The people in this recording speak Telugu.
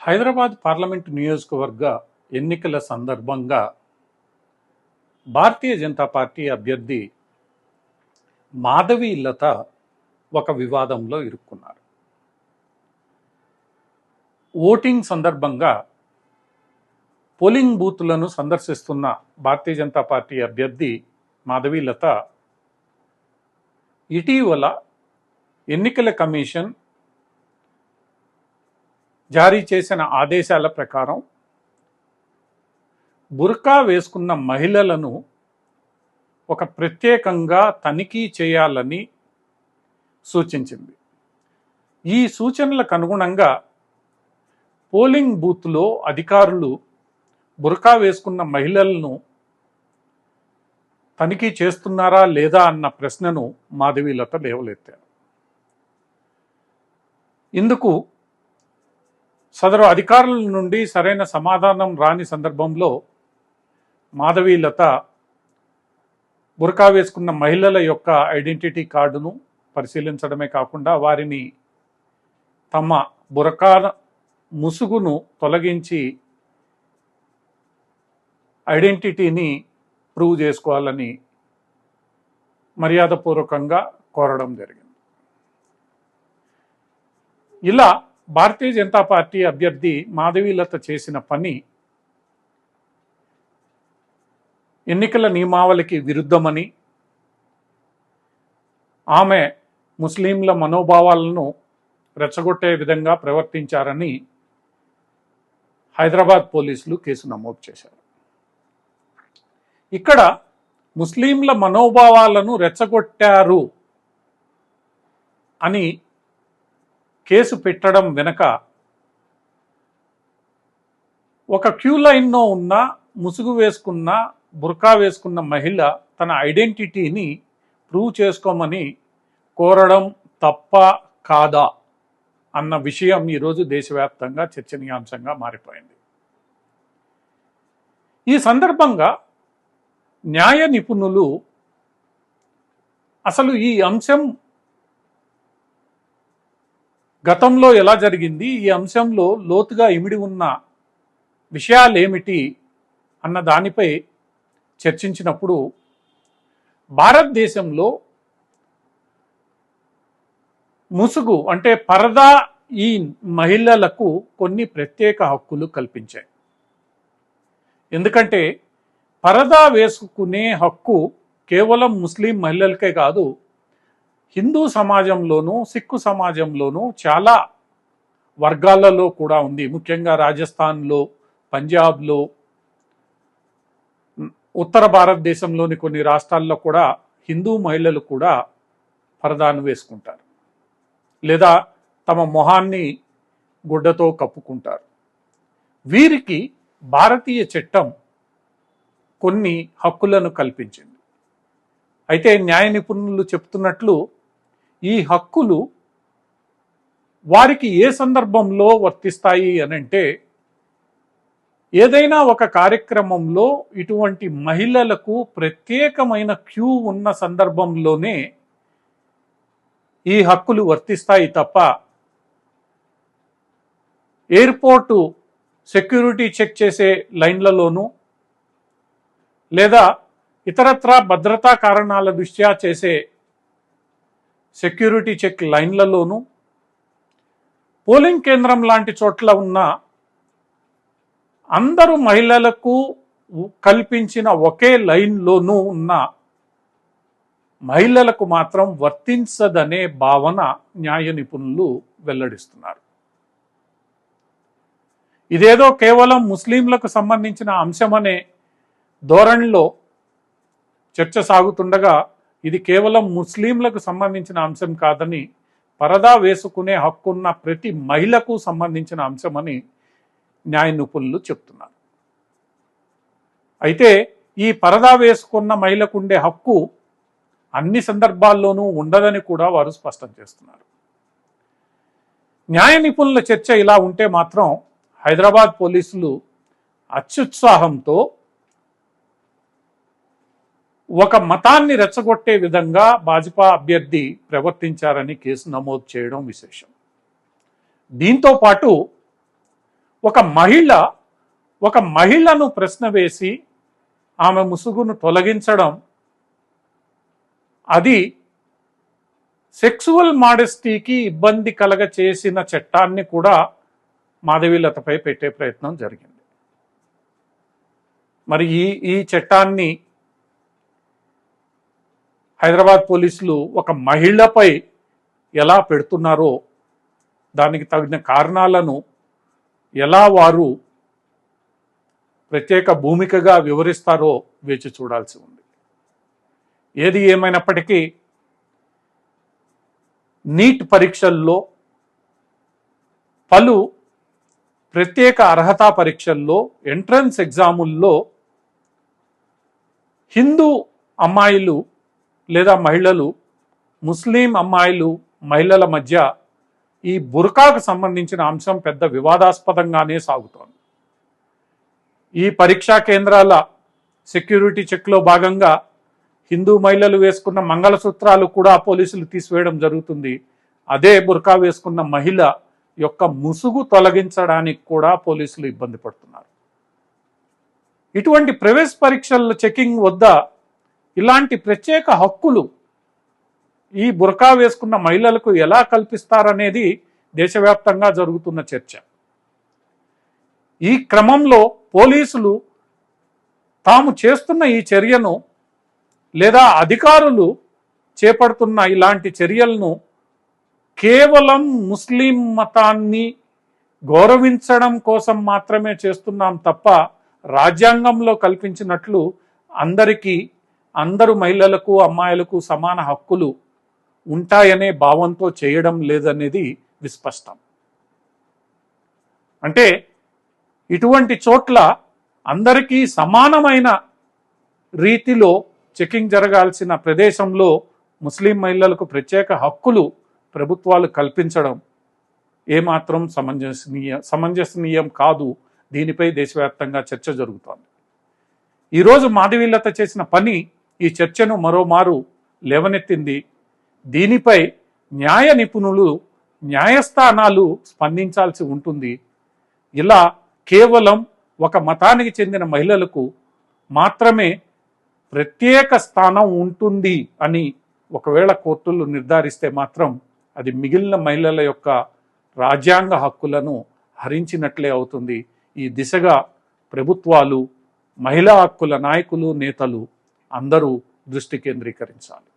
హైదరాబాద్ పార్లమెంటు నియోజకవర్గ ఎన్నికల సందర్భంగా భారతీయ జనతా పార్టీ అభ్యర్థి మాధవి లత ఒక వివాదంలో ఇరుక్కున్నారు. ఓటింగ్ సందర్భంగా పోలింగ్ బూత్లను సందర్శిస్తున్న భారతీయ జనతా పార్టీ అభ్యర్థి మాధవి లత ఇటీవల ఎన్నికల కమిషన్ జారీ చేసిన ఆదేశాల ప్రకారం బుర్కా వేసుకున్న మహిళలను ఒక ప్రత్యేకంగా తనిఖీ చేయాలని సూచించింది. ఈ సూచనలకు అనుగుణంగా పోలింగ్ బూత్లో అధికారులు బుర్కా వేసుకున్న మహిళలను తనిఖీ చేస్తున్నారా లేదా అన్న ప్రశ్నను మాధవీలత లేవలెత్తారు. ఇందుకు సదరు అధికారుల నుండి సరైన సమాధానం రాని సందర్భంలో మాధవీలత బురకా వేసుకున్న మహిళల యొక్క ఐడెంటిటీ కార్డును పరిశీలించడమే కాకుండా వారిని తమ బురకా ముసుగును తొలగించి ఐడెంటిటీని ప్రూవ్ చేసుకోవాలని మర్యాదపూర్వకంగా కోరడం జరిగింది. ఇలా భారతీయ జనతా పార్టీ అభ్యర్థి మాధవీలత చేసిన పని ఎన్నికల నియమావళికి విరుద్ధమని ఆమె ముస్లింల మనోభావాలను రెచ్చగొట్టే విధంగా ప్రవర్తించారని హైదరాబాద్ పోలీసులు కేసు నమోదు చేశారు. ఇక్కడ ముస్లింల మనోభావాలను రెచ్చగొట్టారు అని కేసు పెట్టడం వెనక ఒక క్యూ లైన్లో ఉన్న ముసుగు వేసుకున్న బుర్కా వేసుకున్న మహిళ తన ఐడెంటిటీని ప్రూవ్ చేసుకోమని కోరడం తప్ప కాదా అన్న విషయం ఈరోజు దేశవ్యాప్తంగా చర్చనీయాంశంగా మారిపోయింది. ఈ సందర్భంగా న్యాయ నిపుణులు అసలు ఈ అంశం గతంలో ఎలా జరిగింది? ఈ అంశంలో లోతుగా ఇమిడి ఉన్న విషయాలు ఏమిటి అన్న దానిపై చర్చించినప్పుడు భారతదేశంలో ముసుగు అంటే పరదా ఈ మహిళలకు కొన్ని ప్రత్యేక హక్కులు కల్పించాయి. ఎందుకంటే పరదా వేసుకునే హక్కు కేవలం ముస్లిం మహిళలకే కాదు హిందూ సమాజంలోనూ సిక్కు సమాజంలోనూ చాలా వర్గాలలో కూడా ఉంది. ముఖ్యంగా రాజస్థాన్లో పంజాబ్లో ఉత్తర భారతదేశంలోని కొన్ని రాష్ట్రాల్లో కూడా హిందూ మహిళలు కూడా పరదాను వేసుకుంటారు. లేదా తమ మొహాన్ని గుడ్డతో కప్పుకుంటారు. వీరికి భారతీయ చట్టం కొన్ని హక్కులను కల్పించింది. అయితే న్యాయ నిపుణులు చెప్తున్నట్లు ఈ హక్కులు వారికి ఏ సందర్భంలో వర్తిస్తాయి అని అంటే ఏదైనా ఒక కార్యక్రమంలో ఇటువంటి మహిళలకు ప్రత్యేకమైన క్యూ ఉన్న సందర్భంలోనే ఈ హక్కులు వర్తిస్తాయి తప్ప ఎయిర్పోర్టు సెక్యూరిటీ చెక్ చేసే లైన్లలోనూ లేదా ఇతరత్రా భద్రతా కారణాల దృష్ట్యా చేసే సెక్యూరిటీ చెక్ లైన్లలోనూ పోలింగ్ కేంద్రం లాంటి చోట్ల ఉన్న అందరు మహిళలకు కల్పించిన ఒకే లైన్లోనూ ఉన్న మహిళలకు మాత్రం వర్తించదనే భావన న్యాయ నిపుణులు వెల్లడిస్తున్నారు. ఇదేదో కేవలం ముస్లింలకు సంబంధించిన అంశమనే ధోరణిలో చర్చ సాగుతుండగా ఇది కేవలం ముస్లింలకు సంబంధించిన అంశం కాదని పరదా వేసుకునే హక్కున్న ప్రతి మహిళకు సంబంధించిన అంశమని న్యాయ నిపుణులు చెప్తున్నారు. అయితే ఈ పరదా వేసుకున్న మహిళకు ఉండే హక్కు అన్ని సందర్భాల్లోనూ ఉండదని కూడా వారు స్పష్టం చేస్తున్నారు. న్యాయ నిపుణుల చర్చ ఇలా ఉంటే మాత్రం హైదరాబాద్ పోలీసులు అత్యుత్సాహంతో ఒక మతాన్ని రెచ్చగొట్టే విధంగా భాజపా అభ్యర్థి ప్రవర్తించారని కేసు నమోదు చేయడం విశేషం. దీంతో పాటు ఒక మహిళ ఒక మహిళను ప్రశ్న వేసి ఆమె ముసుగును తొలగించడం అది సెక్సువల్ మాడెస్టీకి ఇబ్బంది కలగ చేసిన చట్టాన్ని కూడా మాధవీలతపై పెట్టే ప్రయత్నం జరిగింది. మరి ఈ ఈ చట్టాన్ని హైదరాబాద్ పోలీసులు ఒక మహిళపై ఎలా పెడుతున్నారో దానికి తగిన కారణాలను ఎలా వారు ప్రత్యేక భూమికగా వివరిస్తారో వేచి చూడాల్సి ఉంది. ఏది ఏమైనప్పటికీ నీట్ పరీక్షల్లో పలు ప్రత్యేక అర్హతా పరీక్షల్లో ఎంట్రన్స్ ఎగ్జాముల్లో హిందూ అమ్మాయిలు లేదా మహిళలు ముస్లిం అమ్మాయిలు మహిళల మధ్య ఈ బుర్కాకు సంబంధించిన అంశం పెద్ద వివాదాస్పదంగానే సాగుతోంది. ఈ పరీక్షా కేంద్రాల సెక్యూరిటీ చెక్లో భాగంగా హిందూ మహిళలు వేసుకున్న మంగళసూత్రాలు కూడా పోలీసులు తీసివేయడం జరుగుతుంది. అదే బుర్కా వేసుకున్న మహిళ యొక్క ముసుగు తొలగించడానికి కూడా పోలీసులు ఇబ్బంది పడుతున్నారు. ఇటువంటి ప్రవేశ పరీక్షల చెకింగ్ వద్ద ఇలాంటి ప్రత్యేక హక్కులు ఈ బురకా వేసుకున్న మహిళలకు ఎలా కల్పిస్తారనేది దేశవ్యాప్తంగా జరుగుతున్న చర్చ. ఈ క్రమంలో పోలీసులు తాము చేస్తున్న ఈ చర్యను లేదా అధికారులు చేపడుతున్న ఇలాంటి చర్యలను కేవలం ముస్లిం మతాన్ని గౌరవించడం కోసం మాత్రమే చేస్తున్నాం తప్ప రాజ్యాంగంలో కల్పించినట్లు అందరికీ అందరు మహిళలకు అమ్మాయిలకు సమాన హక్కులు ఉంటాయనే భావంతో చేయడం లేదనేది విస్పష్టం. అంటే ఇటువంటి చోట్ల అందరికీ సమానమైన రీతిలో చెకింగ్ జరగాల్సిన ప్రదేశంలో ముస్లిం మహిళలకు ప్రత్యేక హక్కులు ప్రభుత్వాలు కల్పించడం ఏమాత్రం సమంజసనీయ సమంజసనీయం కాదు. దీనిపై దేశవ్యాప్తంగా చర్చ జరుగుతోంది. ఈరోజు మాధవీలత చేసిన పని ఈ చర్చను మరోమారు లేవనెత్తింది. దీనిపై న్యాయ నిపుణులు న్యాయస్థానాలు స్పందించాల్సి ఉంటుంది. ఇలా కేవలం ఒక మతానికి చెందిన మహిళలకు మాత్రమే ప్రత్యేక స్థానం ఉంటుంది అని ఒకవేళ కోర్టులు నిర్ధారిస్తే మాత్రం అది మిగిలిన మహిళల యొక్క రాజ్యాంగ హక్కులను హరించినట్లే అవుతుంది. ఈ దిశగా ప్రభుత్వాలు మహిళా హక్కుల నాయకులు నేతలు అందరూ దృష్టి కేంద్రీకరించాలి.